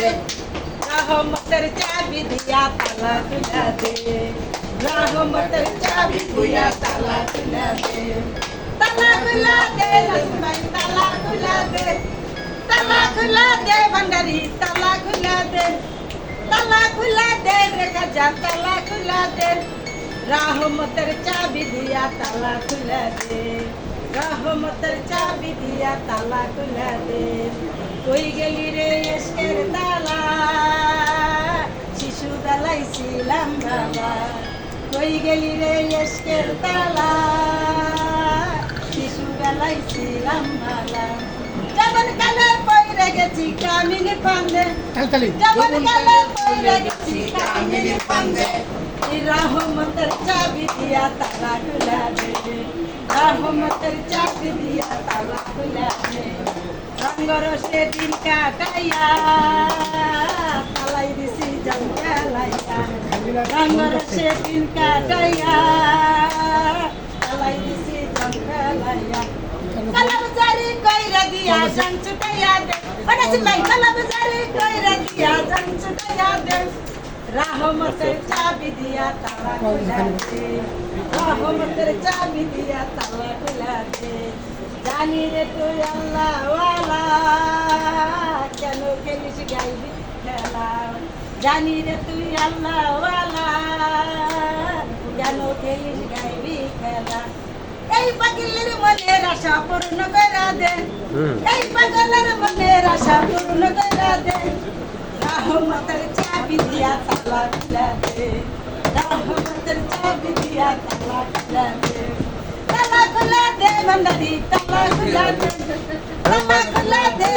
দে রহমতের চাবি দিয়া তালা খুলা দে রহমতের চাবি দিয়া তালা খুলা দে তালা খুলা দে লক্ষ্মী তালা খুলা দে তালা খুলা দে ভণ্ডারি তালা খুলা দে তালা খুলা দে রে গজা তালা খুলা দে রহমতের চাবি দিয়া তালা খুলা দে রহমতের চাবি দিয়া তালা খুলা দে কই গেলি রে এসকের তালা কই গেলি রে এসকের তালা শিশু বেলাই ছিলাম বালা যখন কালে পয়রে গেছি কামিন পান্দে যখন কালে পয়রে গেছি কামিন পান্দে রহমতের চাবি দিয়া তালা খুলা দে রহমতের চাবি দিয়া তালা খুলা দে রঙ্গর সে দিন কাটাইয়া তালাই দিছি জম খেলাইয়া রঙ্গর সে দিন কাটাইয়া তালাই দিছি জম খেলাইয়া কালাবাজারি কইরা দিয়া জান ছুটাইয়া দে ওটা সিলাই কালাবাজারি কইরা দিয়া জান ছুটাইয়া দে রহমতের চাবি দিয়া তালা খুলা জানি রে তুই আল্লাহ কেন খেলিস গাইবি খেলা? জানি রে তুই আল্লাহ কেন খেলিস গাইবি খেলা। এই পাগলের মনের আশা পূর্ণ করা দে। এই পাগলের মনের আশা পূর্ণ করা দে। রহমতের চাবি দিয়া তালা খুলা দে। রহমতের চাবি দিয়া তালা খুলা দে। তালা খুলা দে ভণ্ডারি তালা খুলা দে। তালা খুলা